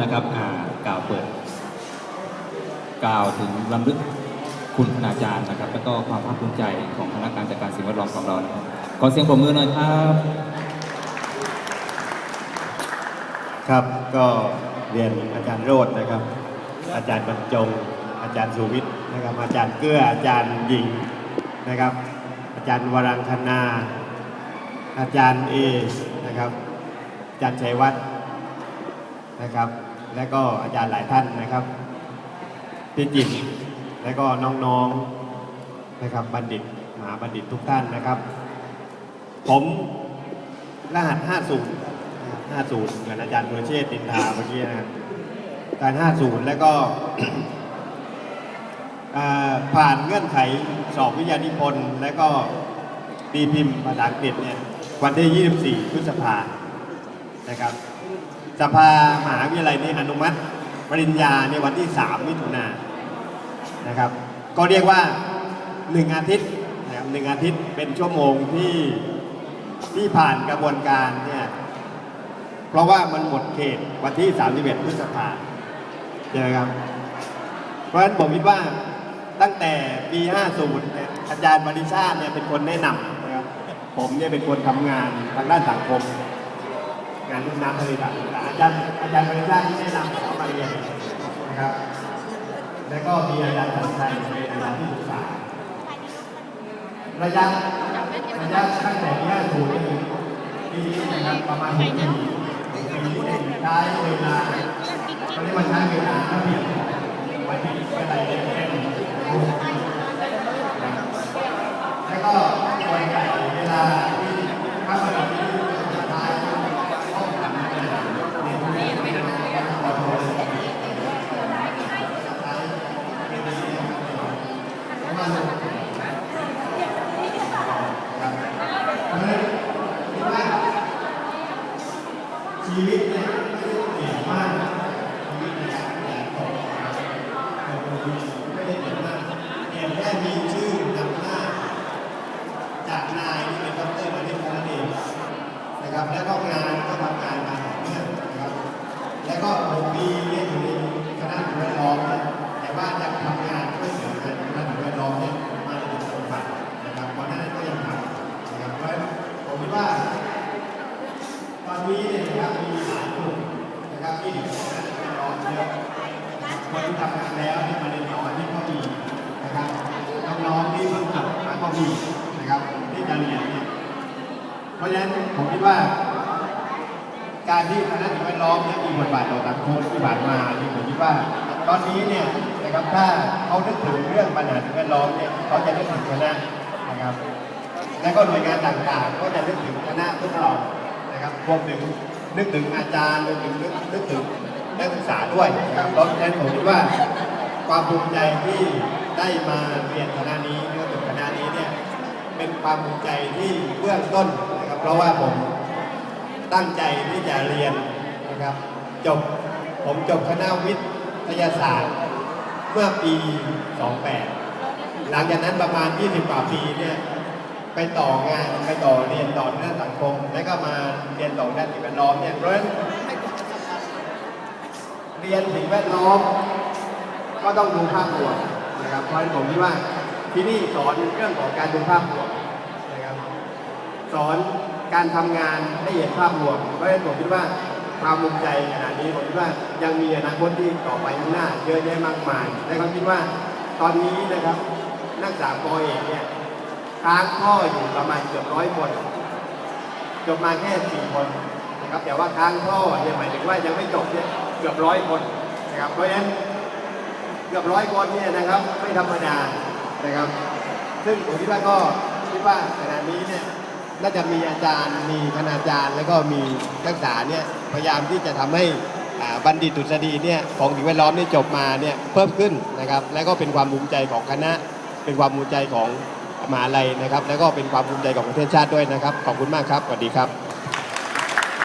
นะครับอ่ากล่าวเปิด กล่าวถึงลำลึกคุณคณาจารย์นะครับ แล้วก็ความภาคภูมิใจของคณะการจัดการสิ่งแวดล้อมของเรานะครับขอเสียงปรบมือหน่อยครับ ครับก็เรียนอาจารย์โรจน์นะครับ อาจารย์บรรจง อาจารย์สุวิทย์นะครับ อาจารย์เกื้อ อาจารย์หญิงนะครับ อาจารย์วรังคณา อาจารย์เอนะครับ อาจารย์ชัยวัฒน์นะครับ และก็อาจารย์หลายท่านนะครับพี่จิตและก็น้องๆนะครับบัณฑิตมหาบัณฑิตทุกท่านนะครับ ผมรหัส 50 50 เหมือนอาจารย์เบอร์เชษตินทาเมื่อกี้นะครับการ 50 แล้วก็ผ่านเงื่อนไขสอบวิทยานิพนธ์ และก็ตีพิมพ์ภาษาอังกฤษเนี่ยวันที่ 24 พฤษภานะครับ สภามหาวิทยาลัยนี่อนุมัติปริญญาในวันที่ 3 มิถุนายนนะครับ ก็เรียกว่า 1 อาทิตย์นะครับหนึ่งอาทิตย์เป็นชั่วโมงที่ที่ผ่านกระบวนการเนี่ยเพราะว่ามันหมดเขตวันที่ 31 พฤษภาใช่ไหมครับ เพราะฉะนั้นผมคิดว่าตั้งแต่ปี 50เนี่ยอาจารย์บริชาติเนี่ยเป็นคนแนะนำนะครับผมเนี่ยเป็นคนทำงานทางด้านสังคม งานรุ่นน้ำทะเลต่างๆอาจารย์อาจารย์บริชาที่แนะนำเข้ามาเรียนนะครับ แล้วก็มีอาจารย์สันชัยเป็นอาจารย์ที่ปรึกษาระยะระยะตั้งแต่ปี50ถึงปีนี้นะครับประมาณ6ปีปีที่ใช้เวลาเขาเรียกว่าใช้เวลาเท่าเทียมไว้ที่อะไรเนี่ยแค่หนึ่งรูปแล้วก็ส่วนใหญ่เวลาที่เข้ามาในที่สุดท้ายต้องทำอะไรเนี่ยเรียนรู้ขอโทษประมาณนั้นครับเพราะฉะนั้นคิดว่า ชีวิตเนี่ย ครับที่อยู่ในคณะสิ่งแวดล้อเยอะคนที่ทำงานแล้วเนี่ยมาเรียนต่อที่ก็มีนะครับน้องๆที่เพิ่งจบมาก็มีนะครับที่จะเรียนเนี่ยเพราะฉะนั้นผมคิดว่า การที่คณะสิ่งแวดล้อมเนี่ยมีบทบาทต่อสังคมที่ผ่านมาเนี่ยผมคิดว่า ตอนนี้เนี่ยนะครับถ้าเขานึกถึงเรื่องปัญหาสิ่งแวดล้อมเนี่ยเขาจะนึกถึงคณะนะครับ และก็หน่วยงานต่างๆ ก็จะนึกถึงคณะพวกเรานะครับรวมถึงนึกถึงอาจารย์รวมถึงนึก ด้วยนะครับเพราะฉะนั้นผมคิดว่าความภูมิใจที่ได้มาเรียนคณะนี้เรื่อคณะนี้เนี่ยเป็นความภูมิใจที่เบื้องต้นนะครับเพราะว่าผมตั้งใจที่จะเรียนนะครับ จบผมจบคณะวิทยาศาสตร์เมื่อปี 28 หลังจากนั้นประมาณ 20 กว่าปีเนี่ยไปต่องานไปต่อเรียนต่อด้านสังคม แล้วก็มาเรียนต่อด้านสิ่งแวดล้อมเนี่ยเพราะฉะนั้น เรียนสิ่งแวดล้อม ก็ต้องดูภาพรวมนะครับ เพราะฉะนั้นผมคิดว่าที่นี่สอนเรื่องของการดูภาพรวมนะครับ สอนการทำงานให้เห็นภาพรวม เพราะฉะนั้นผมคิดว่าความภูมิใจขนาดนี้ผมคิดว่ายังมีอนาคตที่ต่อไปข้างหน้า เยอะแยะมากมายและก็คิดว่าตอนนี้นะครับนักศึกษาปอเอกเนี่ยค้างพ่ออยู่ประมาณเกือบร้อยคนจบมาแค่สี่คนนะครับแต่ว่าค้างพ่อเนี่ยหมายถึงว่ายังไม่จบเนี่ย เกือบร้อยคนนะครับ เพราะฉะนั้นเกือบร้อยคนเนี่ยนะครับไม่ธรรมดานะครับ ซึ่งผมคิดว่าก็คิดว่าขณะนี้เนี่ยน่าจะมีอาจารย์มีคณาจารย์ แล้วก็มีนักศึกษาเนี่ยพยายามที่จะทำให้บัณฑิตดุษฎีเนี่ยของสิ่งแวดล้อมที่จบมาเนี่ยเพิ่มขึ้นนะครับ และก็เป็นความภูมิใจของคณะ เป็นความภูมิใจของมหาลัยนะครับ แล้วก็เป็นความภูมิใจของประเทศชาติด้วยนะครับ ขอบคุณมากครับสวัสดีครับ